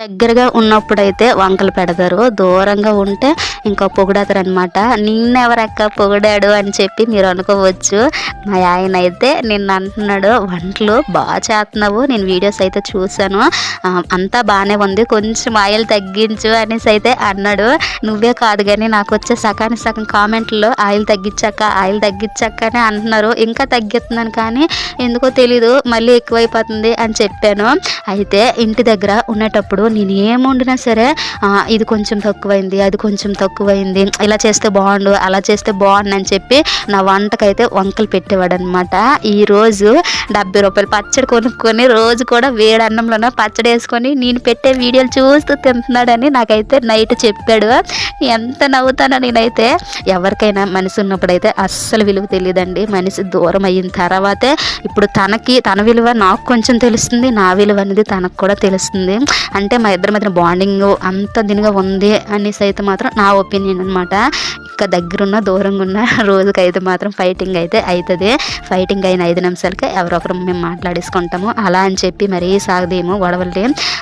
దగ్గరగా ఉన్నప్పుడైతే వంకలు పెడతారు. దూరంగా ఉంటే ఇంకా పొగిడతారు అనమాట నిన్నెవరక్క పొగిడాడు? అని చెప్పి మీరు అనుకోవచ్చు. మా ఆయన అయితే నిన్న అంటున్నాడు వంటలు బాగా చేస్తున్నావు. నేను వీడియోస్ అయితే చూశాను. అంతా బాగానే ఉంది. కొంచెం ఆయిల్ తగ్గించు అనేసి అయితే అన్నాడు. నువ్వే కాదు కానీ నాకు వచ్చే సగానికి సగం కామెంట్లో ఆయిల్ తగ్గించాక ఆయిల్ తగ్గించాక అని అంటున్నారు. ఇంకా తగ్గిస్తున్నాను కానీ ఎందుకో తెలీదు. మళ్ళీ ఎక్కువైపోతుంది అని చెప్పాను. అయితే ఇంటి దగ్గర ఉండేటప్పుడు నేను ఏం వండినా సరే ఇది కొంచెం తక్కువైంది అది కొంచెం తక్కువైంది ఇలా చేస్తే బాగుండు అలా చేస్తే బాగుండు అని చెప్పి నా వంటకైతే వంకలు పెట్టేవాడు అనమాట ఈరోజు డెబ్బై రూపాయలు పచ్చడి కొనుక్కొని రోజు కూడా వేడి అన్నంలోనే పచ్చడి వేసుకొని నేను పెట్టే వీడియోలు చూస్తూ తింటున్నాడని నాకైతే నైట్ చెప్పాడు. ఎంత నవ్వుతానో నేనైతే ఎవరికైనా మనిషి ఉన్నప్పుడైతే అస్సలు విలువ తెలియదండి. మనిషి దూరం అయిన తర్వాతే ఇప్పుడు తనకి తన విలువ నాకు కొంచెం తెలుస్తుంది నా విలువ అనేది తనకు కూడా తెలుస్తుంది. అంటే మా ఇద్దరి మధ్య బాండింగ్ అంత దీనిగా ఉంది అనేసి అయితే మాత్రం నా ఒపీనియన్ అనమాట ఇంకా దగ్గరున్న దూరంగా ఉన్న రోజుకైతే మాత్రం ఫైటింగ్ అయితే అవుతుంది ఫైటింగ్ అయిన ఐదు నిమిషాలకి ఎవరొకరు మేము మాట్లాడేసుకుంటాము. అలా అని చెప్పి మరీ సాగదేమో గొడవలు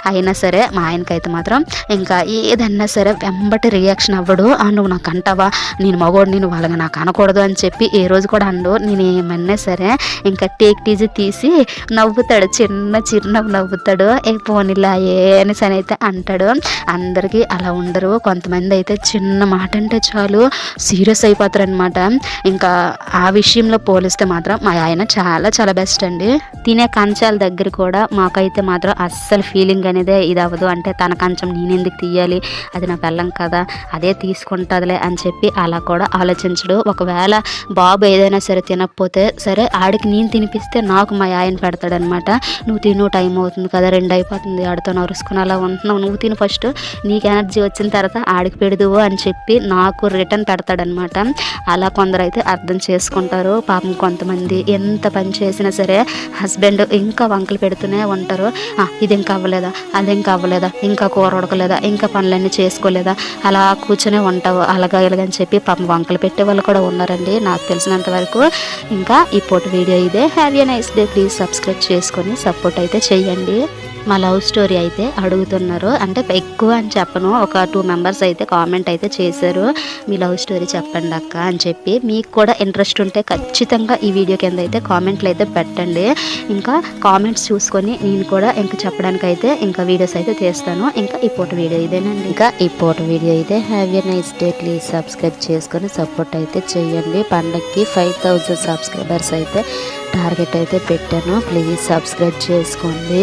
అయినా సరే మా ఆయనకైతే మాత్రం ఇంకా ఏదన్నా సరే వెంబటి రియాక్షన్ అవ్వడు. "ఆ, నువ్వు నాకు అంటావా? నేను మగోడు నేను వాళ్ళగా నాకు అనకూడదు అని చెప్పి ఏ రోజు కూడా అండు నేను ఏమన్నా సరే ఇంకా టేక్ టీజీ తీసి నవ్వుతాడు. చిన్న చిరునవ్వు నవ్వుతాడు. ఏ పోనీలా ఏ అనేసి అని అయితే అంటాడు. అందరికీ అలా ఉండరు. కొంతమంది అయితే చిన్న మాట అంటే చాలు. సీరియస్ అయిపోతారు అనమాట ఇంకా ఆ విషయంలో పోలిస్తే మాత్రం మా ఆయన చాలా చాలా బెస్ట్ అండి. తినే కంచాల దగ్గర కూడా మాకైతే మాత్రం అస్సలు ఫీలింగ్ అనేది ఇది అవ్వదు అంటే తన కంచం నేను ఎందుకు తీయాలి? అది నా వెళ్ళం కదా అదే తీసుకుంటుందిలే అని చెప్పి అలా కూడా ఆలోచించడు. ఒకవేళ బాబు ఏదైనా సరే తినకపోతే సరే ఆడికి నేను తినిపిస్తే నాకు మా ఆయన పెడతాడనమాట నువ్వు తిను టైం అవుతుంది కదా రెండు అయిపోతుంది ఆడితో నరుసుకుని అలా ఉంటున్నావు నువ్వు తిను ఫస్ట్ నీకు ఎనర్జీ వచ్చిన తర్వాత ఆడికి పెడదువు అని చెప్పి నాకు రిటర్న్ పెడతాడనమాట అలా కొందరు అయితే అర్థం చేసుకుంటారు. పాపం కొంతమంది ఎంత పని చేసినా సరే హస్బెండ్ ఇంకా వంకలు పెడుతూనే ఉంటారు. ఇది ఇంకా అవ్వలేదా? అది ఇంకా అవ్వలేదా? ఇంకా కూర ఉడకలేదా? ఇంకా పనులన్నీ చేసుకోలేదా? అలా కూర్చునే ఉంటావు. అలాగా ఇలాగని చెప్పి పాపం వంకలు పెట్టే వాళ్ళు కూడా ఉన్నారండి. నాకు తెలిసినంత వరకు ఇంకా ఈ వీడియో ఇదే. Have a nice day please subscribe చేసుకొని సపోర్ట్ అయితే చేయండి మా లవ్ స్టోరీ అయితే అడుగుతున్నారు. అంటే ఎక్కువ అని చెప్పను. ఒక టూ మెంబర్స్ అయితే కామెంట్ అయితే చేశారు. మీ లవ్ స్టోరీ చెప్పండి అక్క అని చెప్పి. మీకు కూడా ఇంట్రెస్ట్ ఉంటే ఖచ్చితంగా ఈ వీడియో కింద అయితే కామెంట్లు అయితే పెట్టండి. ఇంకా కామెంట్స్ చూసుకొని నేను కూడా ఇంకా చెప్పడానికి అయితే ఇంకా వీడియోస్ అయితే తీస్తాను. ఇంకా ఈ పూట వీడియో ఇదేనండి. ఇంకా ఈ పూట వీడియో ఇదే have a nice day please subscribe చేసుకొని సపోర్ట్ అయితే చేయండి. పండగకి ఫైవ్ థౌజండ్ సబ్స్క్రైబర్స్ అయితే టార్గెట్ అయితే పెట్టాను. ప్లీజ్ సబ్స్క్రైబ్ చేసుకోండి.